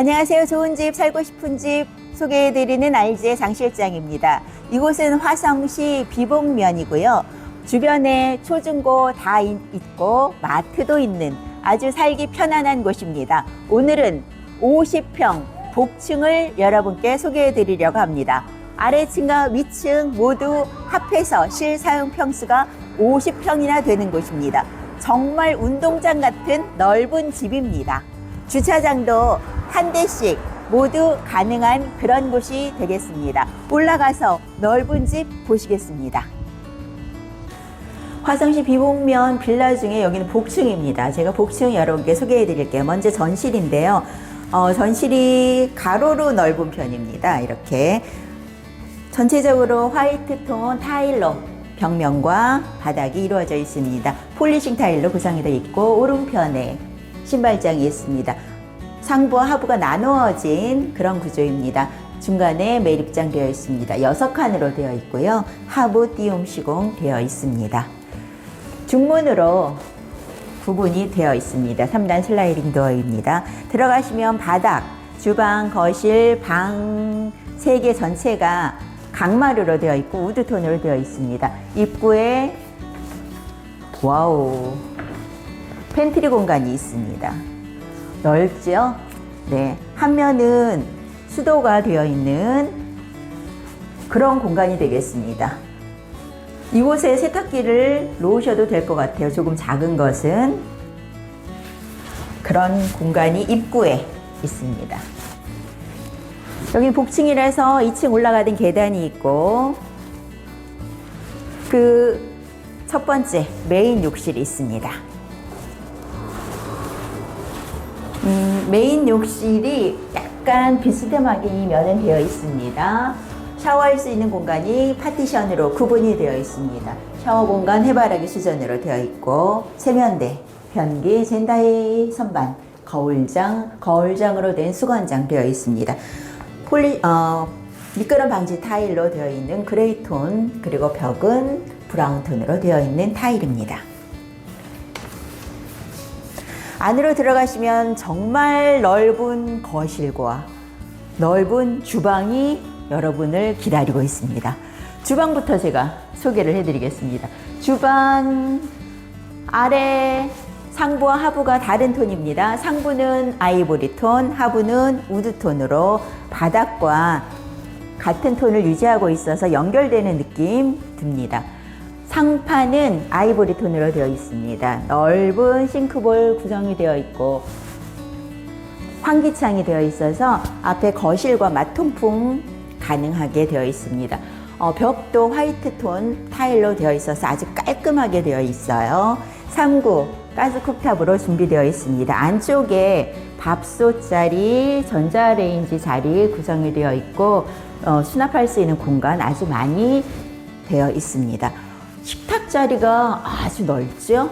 안녕하세요. 좋은 집, 살고 싶은 집 소개해드리는 알지의 장 실장입니다. 이곳은 화성시 비봉면이고요. 주변에 초중고 다 있- 있고 마트도 있는 아주 살기 편안한 곳입니다. 오늘은 50평 복층을 여러분께 소개해드리려고 합니다. 아래층과 위층 모두 합해서 실사용 평수가 50평이나 되는 곳입니다. 정말 운동장 같은 넓은 집입니다. 주차장도 한 대씩 모두 가능한 그런 곳이 되겠습니다. 올라가서 넓은 집 보시겠습니다. 화성시 비봉면 빌라 중에 여기는 복층입니다. 제가 복층 여러분께 소개해 드릴게요. 먼저 전실인데요. 어, 전실이 가로로 넓은 편입니다. 이렇게. 전체적으로 화이트 톤 타일로 벽면과 바닥이 이루어져 있습니다. 폴리싱 타일로 구성이 되어 있고 오른편에 신발장이 있습니다. 상부와 하부가 나누어진 그런 구조입니다. 중간에 매립장 되어 있습니다. 여섯 칸으로 되어 있고요. 하부 띄움 시공 되어 있습니다. 중문으로 구분이 되어 있습니다. 3단 슬라이딩 도어입니다. 들어가시면 바닥, 주방, 거실, 방세개 전체가 강마루로 되어 있고 우드톤으로 되어 있습니다. 입구에 와우 팬트리 공간이 있습니다. 넓죠? 네. 한 면은 수도가 되어 있는 그런 공간이 되겠습니다. 이곳에 세탁기를 놓으셔도 될 것 같아요. 조금 작은 것은 그런 공간이 입구에 있습니다. 여기 복층이라서 2층 올라가던 계단이 있고 그 첫 번째 메인 욕실이 있습니다. 음, 메인 욕실이 약간 비스듬하게 이 면은 되어 있습니다. 샤워할 수 있는 공간이 파티션으로 구분이 되어 있습니다. 샤워 공간 해바라기 수전으로 되어 있고 세면대, 변기, 젠다이 선반, 거울장, 거울장으로 된 수건장 되어 있습니다. 폴리 어, 미끄럼 방지 타일로 되어 있는 그레이 톤 그리고 벽은 브라운 톤으로 되어 있는 타일입니다. 안으로 들어가시면 정말 넓은 거실과 넓은 주방이 여러분을 기다리고 있습니다. 주방부터 제가 소개를 해드리겠습니다. 주방 아래 상부와 하부가 다른 톤입니다. 상부는 아이보리 톤, 하부는 우드 톤으로 바닥과 같은 톤을 유지하고 있어서 연결되는 느낌 듭니다. 상판은 아이보리 톤으로 되어 있습니다. 넓은 싱크볼 구성이 되어 있고 환기창이 되어 있어서 앞에 거실과 맞통풍 가능하게 되어 있습니다. 어, 벽도 화이트 톤 타일로 되어 있어서 아주 깔끔하게 되어 있어요. 3구 가스 쿡탑으로 준비되어 있습니다. 안쪽에 밥솥 자리, 전자레인지 자리 구성이 되어 있고 어, 수납할 수 있는 공간 아주 많이 되어 있습니다. 식탁 자리가 아주 넓죠?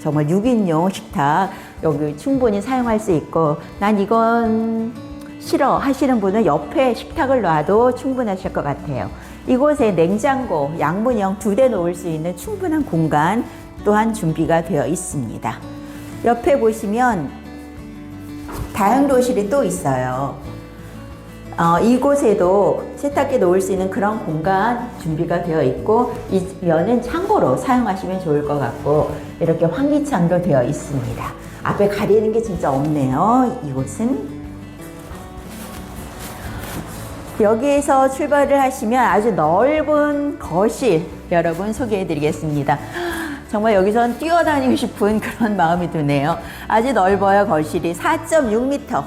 정말 6인용 식탁 여기 충분히 사용할 수 있고 난 이건 싫어 하시는 분은 옆에 식탁을 놔도 충분하실 것 같아요. 이곳에 냉장고, 양문형 두 대 놓을 수 있는 충분한 공간 또한 준비가 되어 있습니다. 옆에 보시면 다용도실이 또 있어요. 어, 이곳에도 세탁기 놓을 수 있는 그런 공간 준비가 되어 있고 이 면은 창고로 사용하시면 좋을 것 같고 이렇게 환기창도 되어 있습니다. 앞에 가리는 게 진짜 없네요. 이곳은 여기에서 출발을 하시면 아주 넓은 거실 여러분 소개해 드리겠습니다. 정말 여기선 뛰어다니고 싶은 그런 마음이 드네요. 아주 넓어요, 거실이. 4.6m.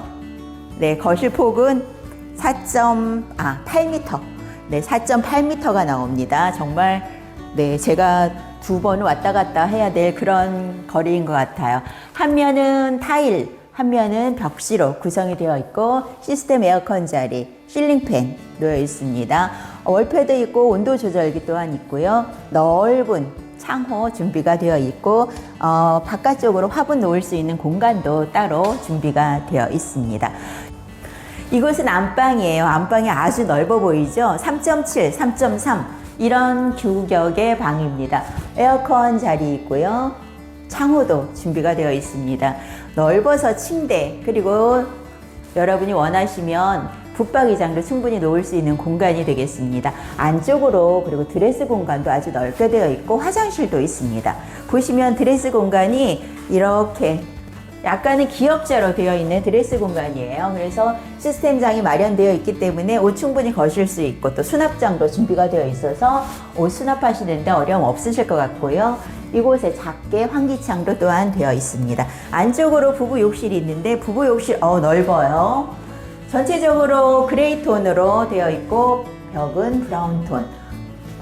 네, 거실 폭은 4.8m. 아, 네, 4.8m가 나옵니다. 정말, 네, 제가 두 번 왔다 갔다 해야 될 그런 거리인 것 같아요. 한 면은 타일, 한 면은 벽시로 구성이 되어 있고 시스템 에어컨 자리, 실링팬 놓여 있습니다. 월패도 있고 온도 조절기 또한 있고요. 넓은 창호 준비가 되어 있고 어, 바깥쪽으로 화분 놓을 수 있는 공간도 따로 준비가 되어 있습니다. 이곳은 안방이에요. 안방이 아주 넓어 보이죠? 3.7, 3.3 이런 규격의 방입니다. 에어컨 자리 있고요. 창호도 준비가 되어 있습니다. 넓어서 침대 그리고 여러분이 원하시면 붙박이장도 충분히 놓을 수 있는 공간이 되겠습니다. 안쪽으로 그리고 드레스 공간도 아주 넓게 되어 있고 화장실도 있습니다. 보시면 드레스 공간이 이렇게 약간은 기역자로 되어 있는 드레스 공간이에요. 그래서 시스템장이 마련되어 있기 때문에 옷 충분히 거실 수 있고 또 수납장도 준비가 되어 있어서 옷 수납하시는데 어려움 없으실 것 같고요. 이곳에 작게 환기창도 또한 되어 있습니다. 안쪽으로 부부 욕실이 있는데 부부 욕실 어 넓어요. 전체적으로 그레이 톤으로 되어 있고 벽은 브라운 톤.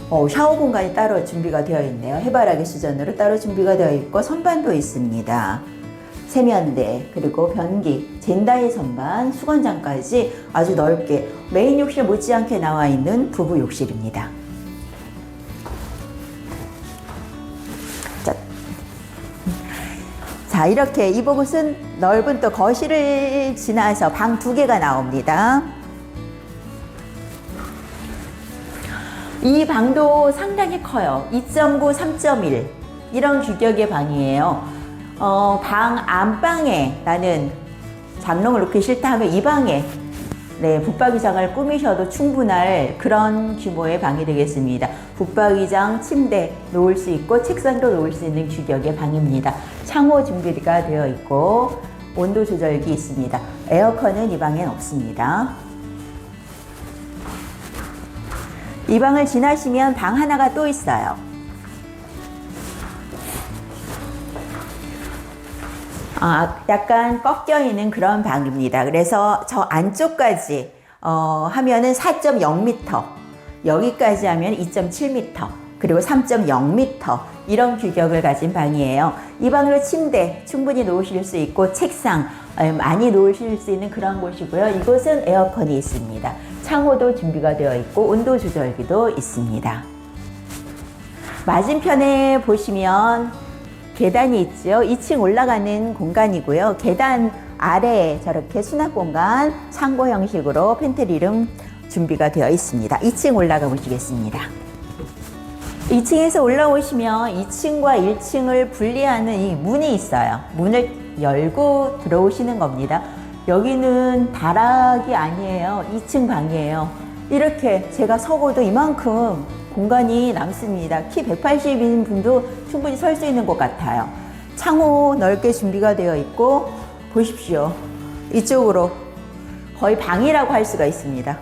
어, 샤워 공간이 따로 준비가 되어 있네요. 해바라기 수전으로 따로 준비가 되어 있고 선반도 있습니다. 세면대 그리고 변기, 젠다이 선반, 수건장까지 아주 넓게 메인 욕실 못지않게 나와 있는 부부 욕실입니다. 자, 자 이렇게 이곳은 넓은 또 거실을 지나서 방 두 개가 나옵니다. 이 방도 상당히 커요. 2.9, 3.1 이런 규격의 방이에요. 어, 방 안방에 나는 장롱을 놓기 싫다 하면 이 방에 네, 붙박이장을 꾸미셔도 충분할 그런 규모의 방이 되겠습니다. 붙박이장, 침대 놓을 수 있고 책상도 놓을 수 있는 규격의 방입니다. 창호 준비가 되어 있고 온도 조절기 있습니다. 에어컨은 이 방엔 없습니다. 이 방을 지나시면 방 하나가 또 있어요. 아, 약간 꺾여 있는 그런 방입니다. 그래서 저 안쪽까지 어, 하면은 4.0m, 여기까지 하면 2.7m, 그리고 3.0m 이런 규격을 가진 방이에요. 이 방으로 침대 충분히 놓으실 수 있고 책상 어, 많이 놓으실 수 있는 그런 곳이고요. 이곳은 에어컨이 있습니다. 창호도 준비가 되어 있고 온도 조절기도 있습니다. 맞은편에 보시면 계단이 있죠. 2층 올라가는 공간이고요. 계단 아래에 저렇게 수납 공간 창고 형식으로 펜트리룸 준비가 되어 있습니다. 2층 올라가 보시겠습니다. 2층에서 올라오시면 2층과 1층을 분리하는 이 문이 있어요. 문을 열고 들어오시는 겁니다. 여기는 다락이 아니에요. 2층 방이에요. 이렇게 제가 서고도 이만큼 공간이 남습니다. 키 180인 분도 충분히 설 수 있는 것 같아요. 창호 넓게 준비가 되어 있고 보십시오. 이쪽으로 거의 방이라고 할 수가 있습니다.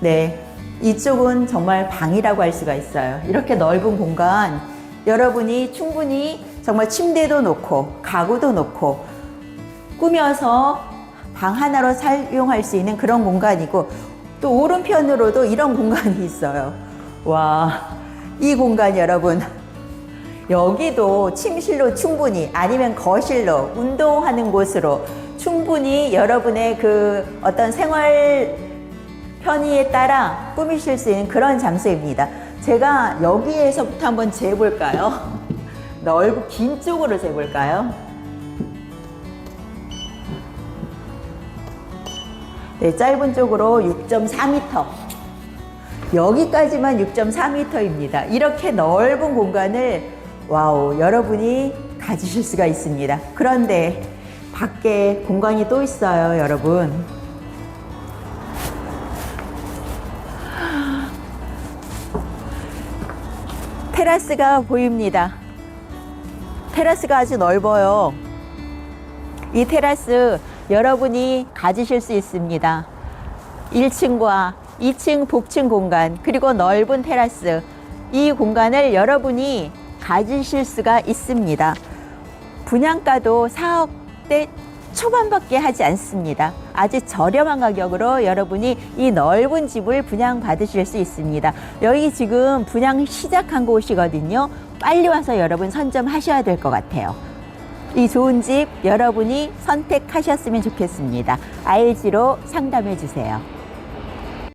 네. 이쪽은 정말 방이라고 할 수가 있어요. 이렇게 넓은 공간 여러분이 충분히 정말 침대도 놓고 가구도 놓고 꾸며서 방 하나로 사용할 수 있는 그런 공간이고 또 오른편으로도 이런 공간이 있어요. 와, 이 공간 여러분. 여기도 침실로 충분히 아니면 거실로 운동하는 곳으로 충분히 여러분의 그 어떤 생활 편의에 따라 꾸미실 수 있는 그런 장소입니다. 제가 여기에서부터 한번 재볼까요? 넓고 긴 쪽으로 재볼까요? 네, 짧은 쪽으로 6.4m. 여기까지만 6.4m입니다. 이렇게 넓은 공간을 와우, 여러분이 가지실 수가 있습니다. 그런데 밖에 공간이 또 있어요, 여러분. 테라스가 보입니다. 테라스가 아주 넓어요. 이 테라스 여러분이 가지실 수 있습니다. 1층과 2층 복층 공간 그리고 넓은 테라스 이 공간을 여러분이 가지실 수가 있습니다. 분양가도 4억대 초반밖에 하지 않습니다. 아주 저렴한 가격으로 여러분이 이 넓은 집을 분양받으실 수 있습니다. 여기 지금 분양 시작한 곳이거든요. 빨리 와서 여러분 선점하셔야 될 것 같아요. 이 좋은 집 여러분이 선택하셨으면 좋겠습니다. ILG로 상담해 주세요.